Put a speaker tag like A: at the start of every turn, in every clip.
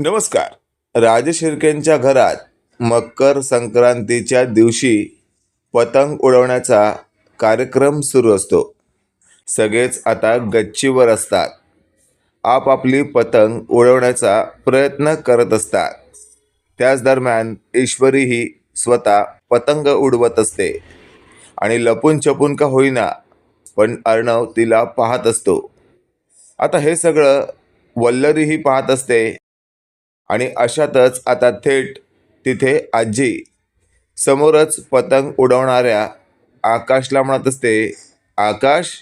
A: नमस्कार. राज शिर्केंच्या घरात मकर संक्रांतीच्या दिवशी पतंग उडवण्याचा कार्यक्रम सुरू असतो. सगळेच आता गच्चीवर असतात. आपापली पतंग उडवण्याचा प्रयत्न करत असतात. त्याच दरम्यान ईश्वरीही स्वतः पतंग उडवत असते. आणि लपून छपून का होईना पण अर्णव तिला पाहत असतो. आता हे सगळं वल्लरीही पाहत असते. आणि अशातच आता थेट तिथे आजी समोरच पतंग उडवणाऱ्या आकाशला म्हणत असते आकाश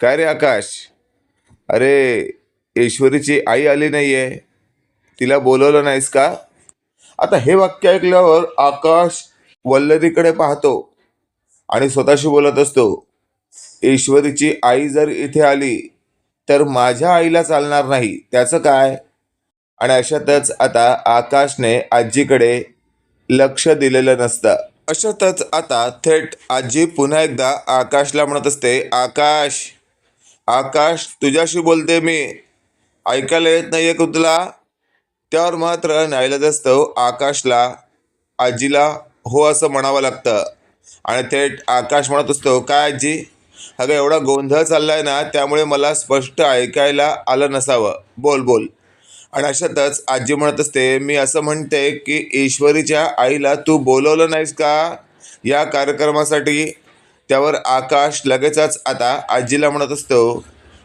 A: काय रे आकाश? अरे ईश्वरीची आई आली नाही आहे तिला बोलवलं नाहीस का? आता हे वाक्य ऐकल्यावर आकाश वल्लरीकडे पाहतो आणि स्वतःशी बोलत असतो ईश्वरीची आई जर इथे आली तर माझ्या आईला चालणार नाही. त्याचं काय? आणि अशातच आता आकाशने आजीकडे लक्ष दिलेलं नसतं. अशातच आता थेट आजी पुन्हा एकदा आकाशला म्हणत असते आकाश आकाश तुझ्याशी बोलते मी. ऐकायला येत नाहीये का तुला? त्यावर मात्र नाईलाजस्तव आकाशला आजीला हो असं म्हणावं लागतं. आणि थेट आकाश म्हणत असतो काय आजी? अगं एवढा गोंधळ चाललाय ना त्यामुळे मला स्पष्ट ऐकायला आलं नसावं. बोल बोल. आणि अशातच आजी म्हणत असते मी असं म्हणते की ईश्वरीच्या आईला तू बोलवलं नाहीस का? या कार्यक्रमासाठी त्यावर आकाश लगेचच आता आजीला म्हणत असतो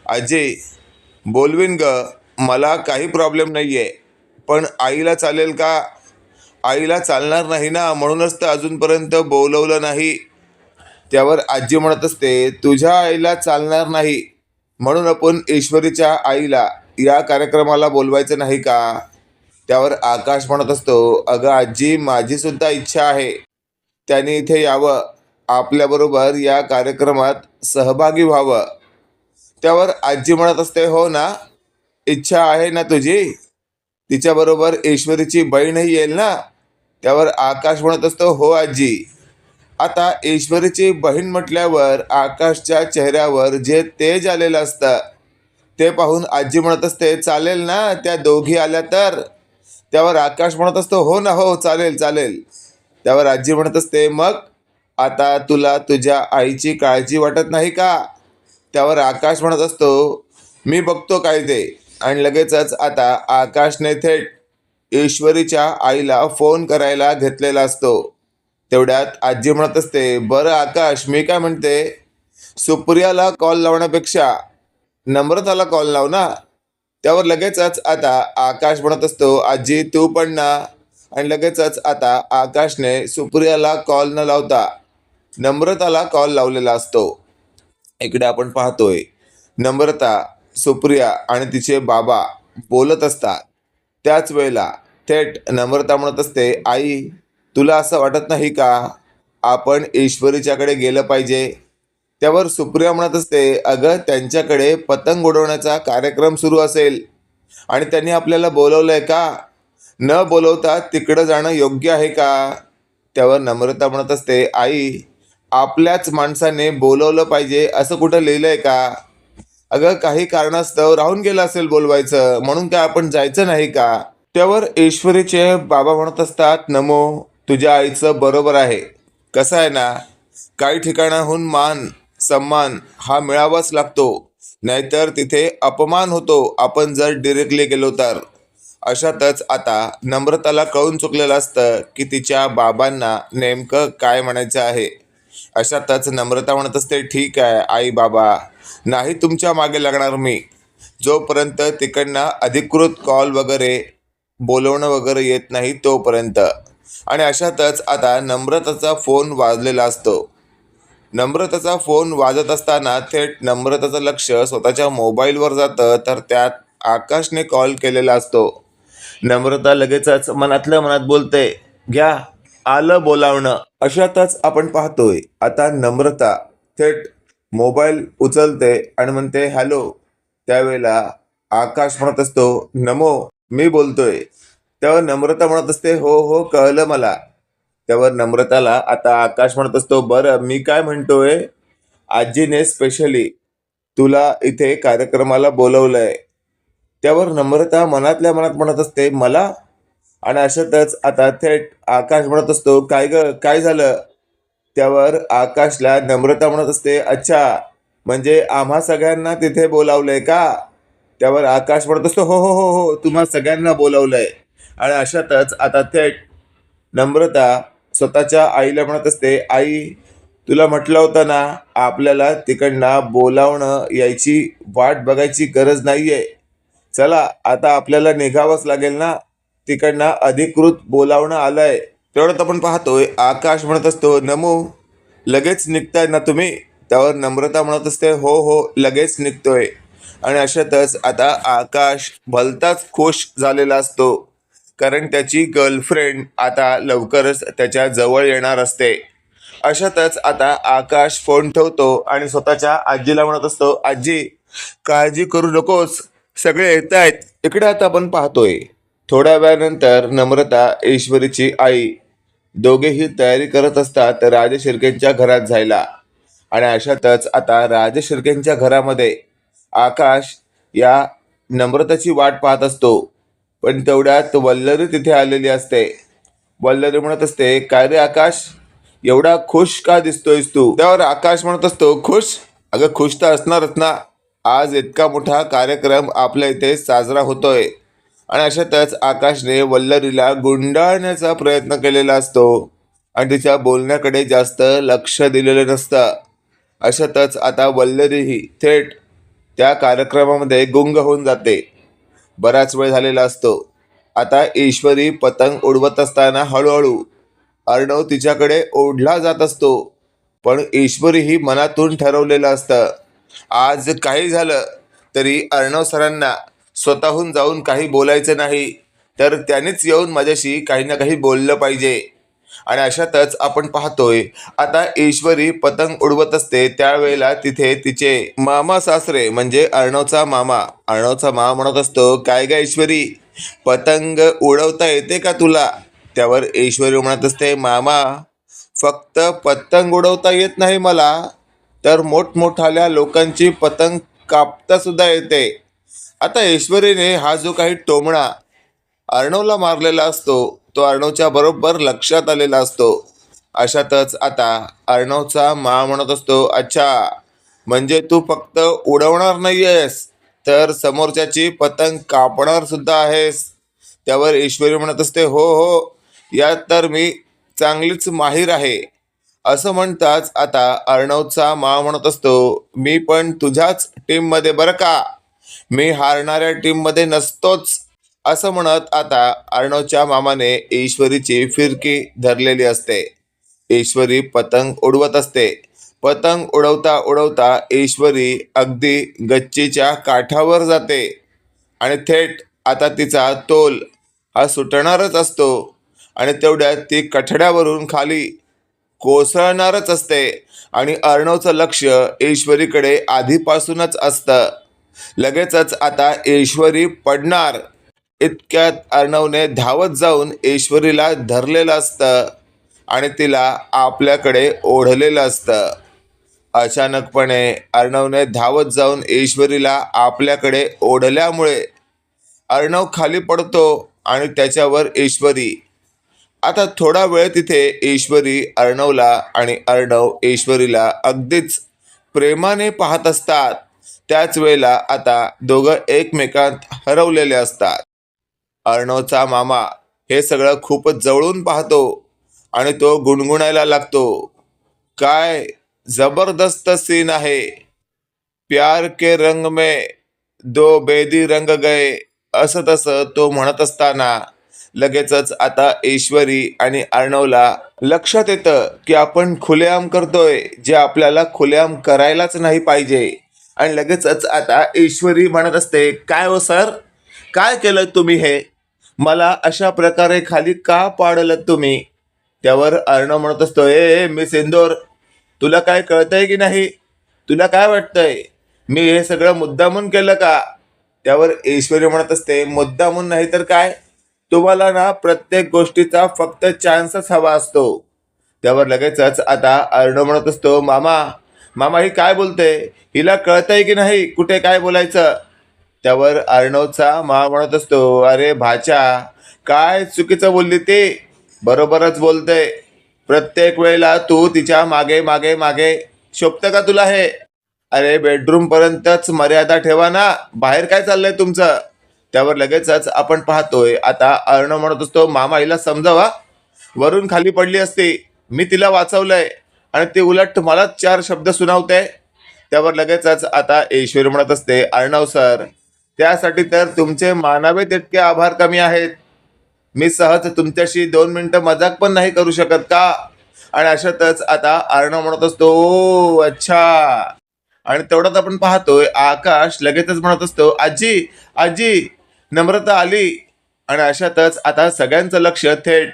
A: आजी बोलवीन ग मला काही प्रॉब्लेम नाही आहे पण आईला चालेल का? आईला चालणार नाही ना म्हणूनच तर अजूनपर्यंत बोलवलं नाही. त्यावर आजी म्हणत असते तुझ्या आईला चालणार नाही म्हणून आपण ईश्वरीच्या आईला या कार्यक्रमाला बोलवायचं नाही का? त्यावर आकाश म्हणत असतो अगं आजी माझीसुद्धा इच्छा आहे. त्याने इथे यावं. आपल्याबरोबर या कार्यक्रमात सहभागी व्हावं. त्यावर आजी म्हणत असते हो ना इच्छा आहे ना तुझी? तिच्याबरोबर ईश्वरीची बहीणही येईल ना? त्यावर आकाश म्हणत असतो हो आजी. आता ईश्वरीची बहीण म्हटल्यावर आकाशच्या चेहऱ्यावर जे तेज आलेलं असतं ते पाहून आजी म्हणत असते चालेल ना त्या दोघी आल्या तर? त्यावर आकाश म्हणत असतो हो ना हो चालेल चालेल. त्यावर आजी म्हणत असते मग आता तुला तुझ्या आईची काळजी वाटत नाही का? त्यावर आकाश म्हणत असतो मी बघतो काय ते आणि लगेचच आता आकाशने थेट ईश्वरीच्या आईला फोन करायला घेतलेला असतो. तेवढ्यात आजी म्हणत असते बरं आकाश मी काय म्हणते? सुप्रियाला कॉल लावण्यापेक्षा नम्रताला कॉल लाव ना. त्यावर लगेचच आता आकाश म्हणत असतो आजी तू पण ना. आणि लगेचच आता आकाशने सुप्रियाला कॉल न लावता नम्रताला कॉल लावलेला असतो. इकडे आपण पाहतोय नम्रता सुप्रिया आणि तिचे बाबा बोलत असतात. त्याच वेळेला थेट नम्रता म्हणत असते आई तुला असं वाटत नाही का? आपण ईश्वरीच्याकडे गेलं पाहिजे. त्यावर सुप्रिया म्हणत असते अगं त्यांच्याकडे पतंग उडवण्याचा कार्यक्रम सुरू असेल आणि त्यांनी आपल्याला बोलवलं आहे का? न बोलवता तिकडं जाणं योग्य आहे का? त्यावर नम्रता म्हणत असते आई आपल्याच माणसाने बोलवलं पाहिजे असं कुठं लिहिलं आहे का? अगं काही कारणास्तव राहून गेलं असेल बोलवायचं म्हणून काय आपण जायचं नाही का? त्यावर ईश्वरीचे बाबा म्हणत असतात नमो तुझ्या आईचं बरोबर आहे. कसं आहे ना? काही ठिकाणाहून मान सन्मान हा मिळावाच लागतो. नाहीतर तिथे अपमान होतो. आपण जर डिरेक्टली गेलो तर. अशातच आता नम्रताला कळून चुकलेलं असतं की तिच्या बाबांना नेमकं काय म्हणायचं आहे. अशातच नम्रता म्हणत असते ठीक आहे आई बाबा. नाही तुमच्या मागे लागणार मी. जोपर्यंत तिकडनं अधिकृत कॉल वगैरे बोलवणं वगैरे येत नाही तोपर्यंत. आणि अशातच आता नम्रताचा फोन वाजलेला असतो. नम्रताचा फोन वाजत असताना थेट नम्रताचं लक्ष स्वतःच्या मोबाईलवर जातं तर त्यात आकाशने कॉल केलेला असतो. नम्रता लगेचच मनातल्या मनात बोलते घ्या आलं बोलावणं. अशातच आपण पाहतोय आता नम्रता थेट मोबाईल उचलते आणि म्हणते हॅलो. त्यावेळेला आकाश म्हणत असतो नमो मी बोलतोय. तेव्हा नम्रता म्हणत असते हो हो कळलं मला. त्यावर नम्रताला आता आकाश म्हणत असतो बरं मी काय म्हणतोय? आजीने स्पेशली तुला इथे कार्यक्रमाला बोलवलंय. त्यावर नम्रता मनातल्या मनात म्हणत असते मला? आणि अशातच आता थेट आकाश म्हणत असतो काय ग काय झालं? त्यावर आकाशला नम्रता म्हणत असते अच्छा म्हणजे आम्हा सगळ्यांना तिथे बोलावलंय का? त्यावर आकाश म्हणत असतो हो हो हो हो तुम्हा सगळ्यांना बोलावलंय. आणि अशातच आता थेट नम्रता स्वतःच्या आईला म्हणत असते आई तुला म्हटलं होतं ना आपल्याला तिकडनं बोलावणं यायची वाट बघायची गरज नाही आहे चला आता आपल्याला निघावंच लागेल ना तिकडनं अधिकृत बोलावणं आलं आहे तेवढंच आपण पाहतोय आकाश म्हणत असतो नमो लगेच निघताय ना तुम्ही? त्यावर नम्रता म्हणत असते हो हो लगेच निघतोय. आणि अशातच आता आकाश भलताच खुश झालेला असतो. कारण त्याची गर्लफ्रेंड आता लवकरच त्याच्याजवळ येणार असते. अशातच आता आकाश फोन ठेवतो आणि स्वतःच्या आजीला म्हणत असतो आजी काळजी करू नकोस. सगळे येत आहेत. इकडे आता आपण पाहतोय. थोड्या वेळानंतर नम्रता ईश्वरीची आई दोघेही तयारी करत असतात राजे शिर्केंच्या घरात जायला. आणि अशातच आता राज शिर्केंच्या घरामध्ये आकाश या नम्रताची वाट पाहत असतो. पण तेवढ्यात वल्लरी तिथे आलेली असते. वल्लरी म्हणत असते काय रे आकाश? एवढा खुश का दिसतोयस तू? त्यावर आकाश म्हणत असतो खुश? अगं खुश तर असणारच ना. आज इतका मोठा कार्यक्रम आपल्या इथे साजरा होतोय. आणि अशातच आकाशने वल्लरीला गुंडाळण्याचा प्रयत्न केलेला असतो. आणि तिच्या बोलण्याकडे जास्त लक्ष दिलेलं नसतं. अशातच आता वल्लरीही थेट त्या कार्यक्रमामध्ये गुंग होऊन जाते. बराच वेळ झालेला असतो. आता ईश्वरी पतंग उडवत असताना हळूहळू अर्णव तिच्याकडे ओढला जात असतो. पण ईश्वरी ही मनातून ठरवलेलं असतं. आज काही झालं तरी अर्णव सरांना स्वतःहून जाऊन काही बोलायचं नाही. तर त्यानेच येऊन माझ्याशी काही ना काही बोललं पाहिजे. आणि अशातच आपण पाहतोय आता ईश्वरी पतंग उडवत असते त्यावेळेला तिथे तिचे मामा सासरे म्हणजे अर्णवचा मामा. अर्णवचा मामा म्हणत असतो काय गा ईश्वरी पतंग उडवता येते का तुला? त्यावर ईश्वरी म्हणत असते मामा फक्त पतंग उडवता येत नाही मला तर मोठमोठाल्या लोकांची पतंग कापता सुद्धा येते. आता ईश्वरीने हा जो काही टोमणा अर्णवला मारलेला असतो तो अर्णवच्या बरोबर लक्षात आलेला असतो. अशातच आता अर्णवचा मा म्हणत असतो अच्छा म्हणजे तू फक्त उडवणार नाहीयेस तर समोरच्याची पतंग कापणार सुद्धा आहेस. त्यावर ईश्वरी म्हणत असते हो हो यात तर मी चांगलीच माहीर आहे. असं म्हणताच आता अर्णवचा मा म्हणत असतो मी पण तुझ्याच टीममध्ये बरं का? मी हारणाऱ्या टीममध्ये नसतोच असं म्हणत आता अर्णवच्या मामाने ईश्वरीची फिरकी धरलेली असते. ईश्वरी पतंग उडवत असते. पतंग उडवता उडवता ईश्वरी अगदी गच्चीच्या काठावर जाते. आणि थेट आता तिचा तोल हा सुटणारच असतो. आणि तेवढ्यात ती कठड्यावरून खाली कोसळणारच असते. आणि अर्णवचं लक्ष ईश्वरीकडे आधीपासूनच असतं. लगेचच आता ईश्वरी पडणार. इतक्यात अर्णवने धावत जाऊन ईश्वरीला धरलेलं असतं आणि तिला आपल्याकडे ओढलेलं असतं. अचानकपणे अर्णवने धावत जाऊन ईश्वरीला आपल्याकडे ओढल्यामुळे अर्णव खाली पडतो आणि त्याच्यावर ईश्वरी. आता थोडा वेळ तिथे ईश्वरी अर्णवला आणि अर्णव ईश्वरीला अगदीच प्रेमाने पाहत असतात. त्याच वेळेला आता दोघं एकमेकांत हरवलेले असतात. अर्णवचा मामा. हे सगळं खूपच जवळून पाहतो आणि तो गुणगुणायला लागतो. काय जबरदस्त सीन आहे. प्यार के रंग में दो बेदी रंग गए असं तसं तो म्हणत असताना लगेचच आता ईश्वरी आणि अर्णवला लक्षात येतं की आपण खुलेआम करतोय जे आपल्याला खुलेआम करायलाच नाही पाहिजे. आणि लगेचच आता ईश्वरी म्हणत असते काय हो सर? काय केलं तुम्ही हे? मला अशा प्रकारे खाली का पाडलं तुम्ही? त्यावर अर्णव म्हणत असतो ए मी सिंदोर तुला काय कळतंय की नाही? तुला काय वाटतंय? मी हे सगळं मुद्दामून केलं का? त्यावर ऐश्वर्य म्हणत असते मुद्दामून नाही तर काय? तुम्हाला ना प्रत्येक गोष्टीचा फक्त चान्सच हवा असतो. त्यावर लगेचच आता अर्णव म्हणत असतो मामा मामा ही काय बोलते हिला कळतंय की नाही? कुठे काय बोलायचं? त्यावर अर्णवचा मा म्हणत असतो अरे भाच्या काय चुकीचं बोलली ते? बरोबरच बोलते प्रत्येक वेळेला तू तिच्यामागे मागे मागे. शोभतं का तुला हे? अरे बेडरूम पर्यंतच मर्यादा ठेवा ना. बाहेर काय चाललंय तुमचं? त्यावर लगेचच आपण पाहतोय. आता अर्णव म्हणत असतो मामा हिला समजावा. वरून खाली पडली असती. मी तिला वाचवलंय. आणि ती उलट मलाच चार शब्द सुनावते. त्यावर लगेचच आता ईश्वर म्हणत असते अर्णव सर त्यासाठी तर तुमचे मानावे तितके आभार कमी आहेत. मी सहज तुमच्याशी दोन मिनिटं मजाक पण नाही करू शकत का? आणि अशातच आता अर्णव म्हणत असतो "ओ, अच्छा. आणि तेवढ्यात आपण पाहतोय आकाश लगेचच म्हणत असतो आजी आजी नम्रता आली. आणि अशातच आता सगळ्यांचं लक्ष थेट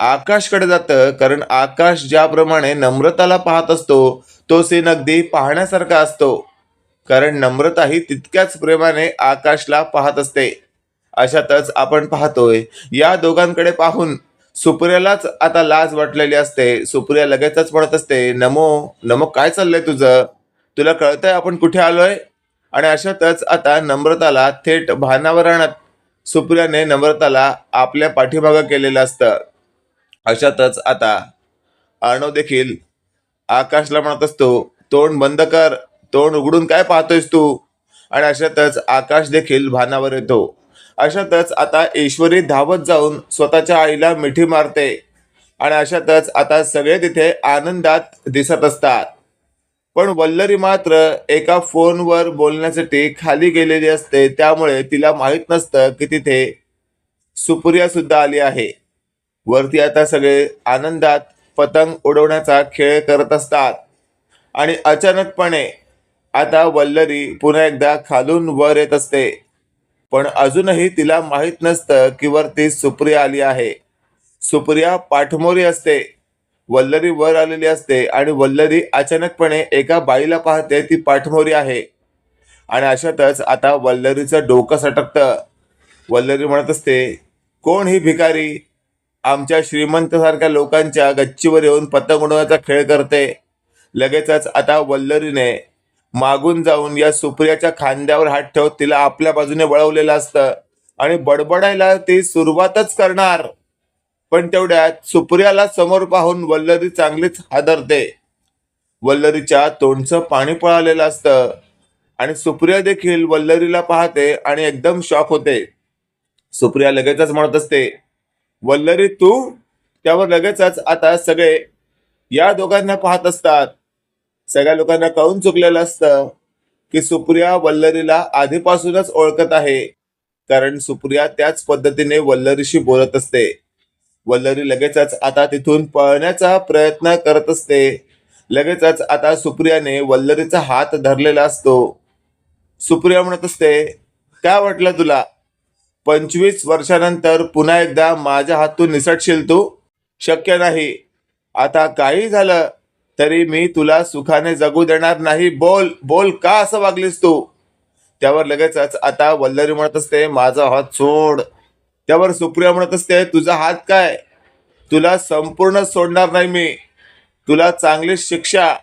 A: आकाशकडे जातं कारण आकाश ज्याप्रमाणे नम्रताला पाहत असतो तो सीन अगदी पाहण्यासारखा असतो. कारण नम्रता ही तितक्याच प्रेमाने आकाशला पाहत असते. अशातच आपण पाहतोय या दोघांकडे पाहून सुप्रियालाच आता लाज वाटलेली असते. सुप्रिया लगेचच म्हणत असते नमो नमो काय चाललंय तुझं? तुला कळतंय आपण कुठे आलोय? आणि अशातच आता नम्रताला थेट भानावर आणत सुप्रियाने नम्रताला आपल्या पाठीमागं केलेलं असतं. अशातच आता अर्णव देखील आकाशला म्हणत असतो तोंड बंद कर. तोंड उघडून काय पाहतोयस तू? आणि अशातच आकाश देखील भानावर येतो. अशातच आता ईश्वरी धावत जाऊन स्वतःच्या आईला मिठी मारते. आणि अशातच आता सगळे तिथे आनंदात दिसत असतात. पण वल्लरी मात्र एका फोनवर बोलण्यासाठी खाली गेलेली असते. त्यामुळे तिला माहीत नसतं की तिथे सुप्रिया सुद्धा आली आहे. वरती आता सगळे आनंदात पतंग उडवण्याचा खेळ करत असतात. आणि अचानकपणे आता वल्लरी पुन्हा एकदा खालून वर येत असते. पण अजूनही तिला माहीत नसतं की वरती सुप्रिया आली आहे. सुप्रिया पाठमोरी असते. वल्लरी वर आलेली असते आणि वल्लरी अचानकपणे एका बाईला पाहते ती पाठमोरी आहे. आणि अशातच आता वल्लरीचं डोकं सटकतं. वल्लरी म्हणत असते कोण ही भिकारी? आमच्या श्रीमंतसारख्या लोकांच्या गच्चीवर येऊन पतंग उडवण्याचा खेळ करते. लगेचच आता वल्लरीने मागून जाऊन या सुप्रियाच्या खांद्यावर हात ठेवत तिला आपल्या बाजूने वळवलेलं असतं. आणि बडबडायला ती सुरुवातच करणार. पण तेवढ्यात सुप्रियाला समोर पाहून वल्लरी चांगलीच हादरते. वल्लरीच्या तोंडचं पाणी पळालेलं असतं. आणि सुप्रिया देखील वल्लरीला पाहते आणि एकदम शॉक होते. सुप्रिया लगेचच म्हणत असते वल्लरी तू? त्यावर लगेचच आता सगळे या दोघांना पाहत असतात. सगळ्या लोकांना कळून चुकलेलं असतं की सुप्रिया वल्लरीला आधीपासूनच ओळखत आहे. कारण सुप्रिया त्याच पद्धतीने वल्लरीशी बोलत असते. वल्लरी लगेचच आता तिथून पळण्याचा प्रयत्न करत असते. लगेचच आता सुप्रियाने वल्लरीचा हात धरलेला असतो. सुप्रिया म्हणत असते काय वाटलं तुला? पंचवीस वर्षानंतर पुन्हा एकदा माझ्या हातून निसटशील तू? शक्य नाही. आता काही झालं तरी मी तुला सुखाने जगू देणार नाही. बोल बोल का असं वागलीस तू? त्यावर लगेचच आता वल्लरी म्हणत असते माझा हात सोड. त्यावर सुप्रिया म्हणत असते तुझा हात काय? तुला संपूर्ण सोडणार नाही मी. तुला चांगली शिक्षा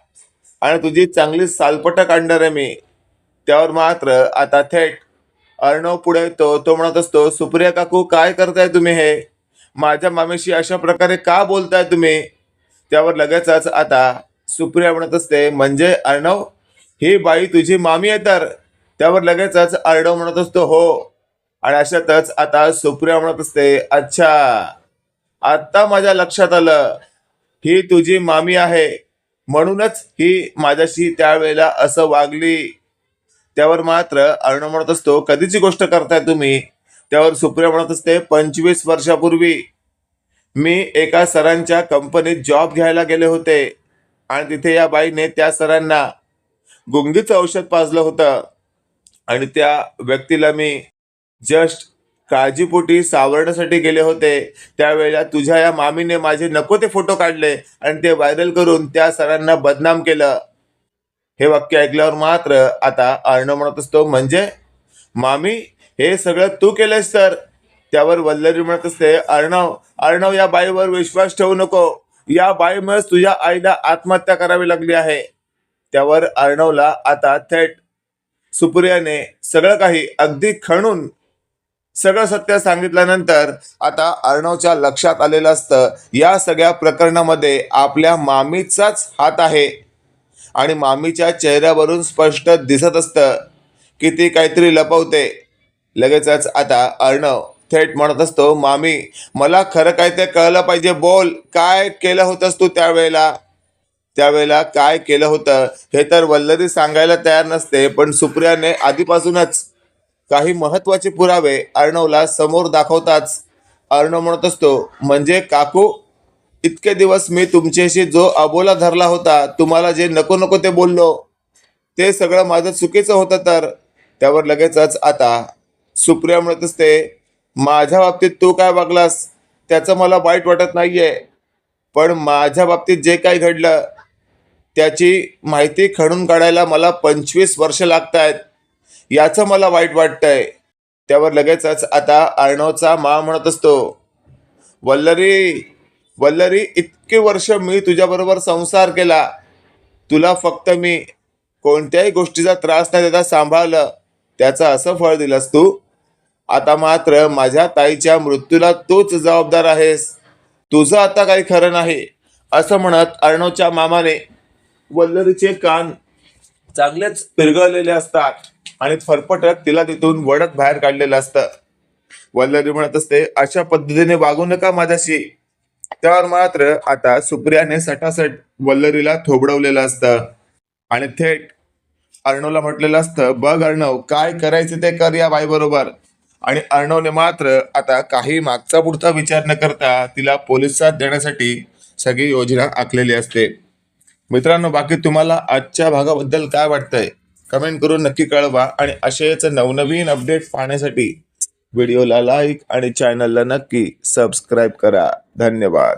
A: आणि तुझी चांगली सालपटं काढणार आहे मी. त्यावर मात्र आता थेट अर्णव पुढे येतो तो म्हणत असतो सुप्रिया काकू काय करताय तुम्ही हे? माझ्या मामीशी अशा प्रकारे का बोलताय तुम्ही? त्यावर लगेचच आता सुप्रिया म्हणत असते म्हणजे अर्णव ही बाई तुझी मामी आहे तर? त्यावर लगेचच अर्णव म्हणत असतो हो. आणि अशातच आता सुप्रिया म्हणत असते अच्छा आता माझ्या लक्षात आलं ही तुझी मामी आहे. म्हणूनच ही माझ्याशी त्यावेळेला असं वागली. त्यावर मात्र अर्णव म्हणत असतो कधीची गोष्ट करताय तुम्ही? त्यावर सुप्रिया म्हणत असते पंचवीस वर्षापूर्वी. मी एका सरांच्या कंपनीत जॉब घ्यायला गेले होते. आणि तिथे या बाईने त्या सरांना गुंगीचं औषध पाजलं होतं. आणि त्या व्यक्तीला मी जस्ट काळजीपोटी सावरण्यासाठी गेले होते. त्यावेळेला तुझ्या या मामीने माझे नको ते फोटो काढले आणि ते व्हायरल करून त्या सरांना बदनाम केलं. हे वाक्य ऐकल्यावर मात्र आता अर्णव म्हणत असतो म्हणजे मामी हे सगळं तू केलंस तर त्यावर वल्लरी म्हणत असते अर्णव अर्णव या बाईवर विश्वास ठेवू नको. या बाईमुळेच तुझ्या आईला आत्महत्या करावी लागली आहे. त्यावर अर्णवला आता थेट सुप्रियाने सगळं काही अगदी खणून सगळं सत्य सांगितल्यानंतर आता अर्णवच्या लक्षात आलेलं असतं या सगळ्या प्रकरणामध्ये आपल्या मामीचाच हात आहे. आणि मामीच्या चेहऱ्यावरून स्पष्ट दिसत असतं की ती काहीतरी लपवते. लगेचच आता अर्णव थेट म्हणत असतो मामी मला खरं काय ते कळलं पाहिजे बोल. काय केलं होतंस तू त्यावेळेला? त्यावेळेला काय केलं होतं हे तर वल्लरी सांगायला तयार नसते पण सुप्रियाने आधीपासूनच काही महत्त्वाचे पुरावे अर्णवला समोर दाखवताच अर्णव म्हणत असतो म्हणजे काकू इतके दिवस मी तुमच्याशी जो अबोला धरला होता तुम्हाला जे नको नको ते बोललो ते सगळं माझं चुकीचं होतं तर? त्यावर लगेचच आता सुप्रिया म्हणत असते माझ्या बाबतीत तू काय वागलास त्याचं मला वाईट वाटत नाही आहे पण माझ्या बाबतीत जे काही घडलं त्याची माहिती खणून काढायला मला पंचवीस वर्ष लागत आहेत याचं मला वाईट वाटतंय. त्यावर लगेचच आता अर्णवचा मा म्हणत असतो वल्लरी वल्लरी इतके वर्ष मी तुझ्याबरोबर संसार केला. तुला फक्त मी कोणत्याही गोष्टीचा त्रास नाही देता सांभाळलं. त्याचं असं फळ दिलंस तू. आता मात्र माझ्या ताईच्या मृत्यूला तूच जबाबदार आहेस. तुझं आता काही खरं नाही असं म्हणत अर्णवच्या मामाने वल्लरीचे कान चांगलेच पिरगळलेले असतात आणि फरफटत तिला तिथून वडत बाहेर काढलेलं असतं. वल्लरी म्हणत असते अशा पद्धतीने वागू नका माझ्याशी. त्यावर मात्र आता सुप्रियाने सटासट वल्लरीला थोबडवलेलं असतं. आणि थेट अर्णवला म्हटलेलं असतं बघ अर्णव काय करायचं ते कर या बाई बरोबर आणि अर्णवने मात्र आता काही मागचा पुढचा विचार न करता तिला पोलीस साथ देण्यासाठी सगळी योजना आखलेली असते. मित्रांनो बाकी तुम्हाला आजच्या भागाबद्दल काय वाटतंय? कमेंट करून नक्की कळवा आणि असेच नवनवीन अपडेट पाहण्यासाठी व्हिडिओला लाईक आणि चॅनलला नक्की सबस्क्राईब करा. धन्यवाद.